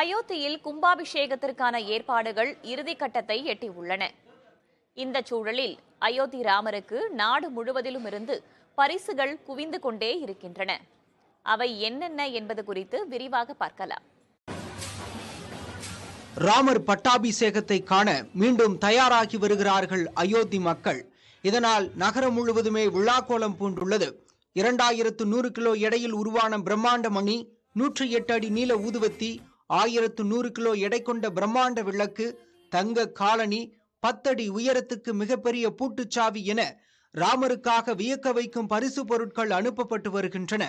அயோத்தியில் கும்பாபிஷேகத்திற்கான ஏற்பாடுகள் இறுதிக்கட்டத்தை எட்டியுள்ளன. இந்த சூழலில் அயோத்தி ராமருக்கு நாடு முழுவதிலும் இருந்து பரிசுகள் குவிந்து கொண்டே இருக்கின்றன. அவை என்னென்ன என்பது குறித்து விரிவாக பார்க்கலாம். ராமர் பட்டாபிஷேகத்தை காண மீண்டும் தயாராகி வருகிறார்கள் அயோத்தி மக்கள். இதனால் நகரம் முழுவதுமே விழாக்கோலம் பூண்டுள்ளது. இரண்டாயிரத்து நூறு கிலோ எடையில் உருவான பிரம்மாண்ட மணி நூற்றி எட்டு அடி நீள ஊதுவத்தி ஆயிரத்து நூறு கிலோ எடை கொண்ட பிரம்மாண்ட விளக்கு தங்க காலனி பத்தடி உயரத்துக்கு மிகப்பெரிய பூட்டுச்சாவி என ராமருக்காக வியக்க வைக்கும் பரிசு பொருட்கள் அனுப்பப்பட்டு வருகின்றன.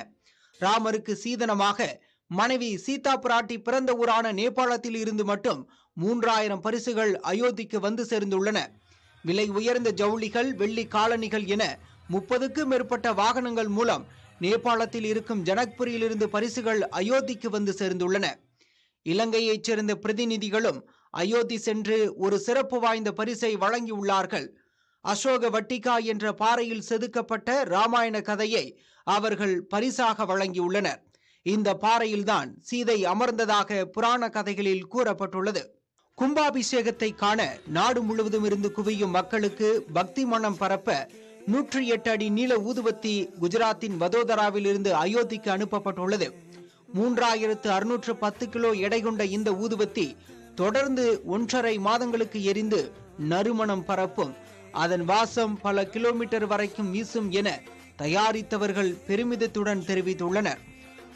ராமருக்கு சீதனமாக மனைவி சீதா பிராட்டி பிறந்த ஊரான நேபாளத்தில் இருந்து மட்டும் மூன்றாயிரம் பரிசுகள் அயோத்திக்கு வந்து சேர்ந்துள்ளன. விலை உயர்ந்த ஜவுளிகள் வெள்ளி காலணிகள் என முப்பதுக்கும் மேற்பட்ட வாகனங்கள் மூலம் நேபாளத்தில் இருக்கும் ஜனக்புரியிலிருந்து பரிசுகள் அயோத்திக்கு வந்து சேர்ந்துள்ளன. இலங்கையைச் சேர்ந்த பிரதிநிதிகளும் அயோத்தி சென்று ஒரு சிறப்பு வாய்ந்த பரிசை வழங்கியுள்ளார்கள். அசோக வட்டிகா என்ற பாறையில் செதுக்கப்பட்ட ராமாயண கதையை அவர்கள் பரிசாக வழங்கியுள்ளனர். இந்த பாறையில்தான் சீதை அமர்ந்ததாக புராண கதைகளில் கூறப்பட்டுள்ளது. கும்பாபிஷேகத்தை காண நாடு முழுவதும் இருந்து குவியும் மக்களுக்கு பக்தி மனம் பரப்ப நூற்றி எட்டு அடி நீள ஊதுவத்தி குஜராத்தின் வதோதராவில் இருந்து அயோத்திக்கு அனுப்பப்பட்டுள்ளது. மூன்றாயிரத்து அறுநூற்று பத்து கிலோ எடை கொண்ட இந்த ஊதுபத்தி தொடர்ந்து ஒன்றரை மாதங்களுக்கு எரிந்து நறுமணம் பரப்பும். அதன் வாசம் பல கிலோமீட்டர் வரைக்கும் வீசும் என தயாரித்தவர்கள் பெருமிதத்துடன் தெரிவித்துள்ளனர்.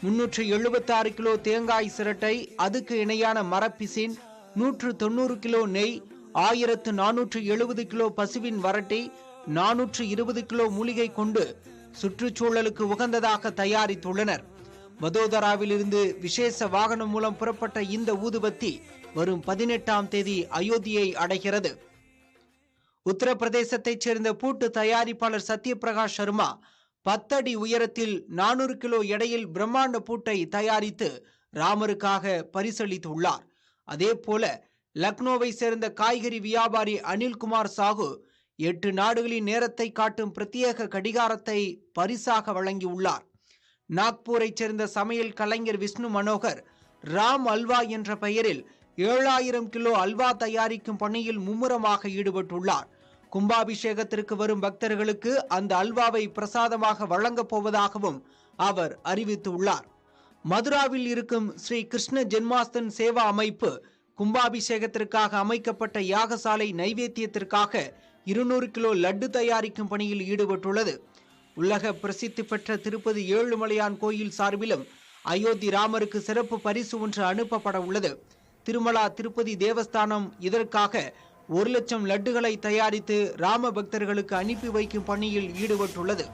முன்னூற்று எழுபத்தி ஆறு கிலோ தேங்காய் சிரட்டை அதுக்கு இணையான மரப்பிசின் நூற்று தொண்ணூறு கிலோ நெய் ஆயிரத்து நானூற்று எழுபது கிலோ பசுவின் வரட்டி நானூற்று இருபது கிலோ மூலிகை கொண்டு சுற்றுச்சூழலுக்கு உகந்ததாக தயாரித்துள்ளனர். வதோதராவிலிருந்து விசேஷ வாகனம் மூலம் புறப்பட்ட இந்த ஊதுபத்தி வரும் பதினெட்டாம் தேதி அயோத்தியை அடைகிறது. உத்தரப்பிரதேசத்தைச் சேர்ந்த பூட்டு தயாரிப்பாளர் சத்யபிரகாஷ் சர்மா பத்தடி உயரத்தில் நானூறு கிலோ எடையில் பிரம்மாண்ட பூட்டை தயாரித்து ராமருக்காக பரிசளித்துள்ளார். அதே போல லக்னோவை சேர்ந்த காய்கறி வியாபாரி அனில்குமார் சாகு எட்டு நாடுகளின் நேரத்தை காட்டும் பிரத்யேக கடிகாரத்தை பரிசாக வழங்கியுள்ளார். நாக்பூரைச் சேர்ந்த சமையல் கலைஞர் விஷ்ணு மனோகர் ராம் அல்வா என்ற பெயரில் ஏழாயிரம் கிலோ அல்வா தயாரிக்கும் பணியில் மும்முரமாக ஈடுபட்டுள்ளார். கும்பாபிஷேகத்திற்கு வரும் பக்தர்களுக்கு அந்த அல்வாவை பிரசாதமாக வழங்கப் போவதாகவும் அவர் அறிவித்துள்ளார். மதுராவில் இருக்கும் ஸ்ரீ கிருஷ்ண ஜென்மாஸ்தன் சேவா அமைப்பு கும்பாபிஷேகத்திற்காக அமைக்கப்பட்ட யாகசாலை நைவேத்தியத்திற்காக இருநூறு கிலோ லட்டு தயாரிக்கும் பணியில் ஈடுபட்டுள்ளது. உலக பிரசித்தி பெற்ற திருப்பதி ஏழுமலையான் கோயில் சார்பிலும் அயோத்தி ராமருக்கு சிறப்பு பரிசு ஒன்று அனுப்பப்பட உள்ளது. திருமலா திருப்பதி தேவஸ்தானம் இதற்காக ஒரு லட்சம் லட்டுகளை தயாரித்து ராம பக்தர்களுக்கு அனுப்பி வைக்கும் பணியில் ஈடுபட்டுள்ளது.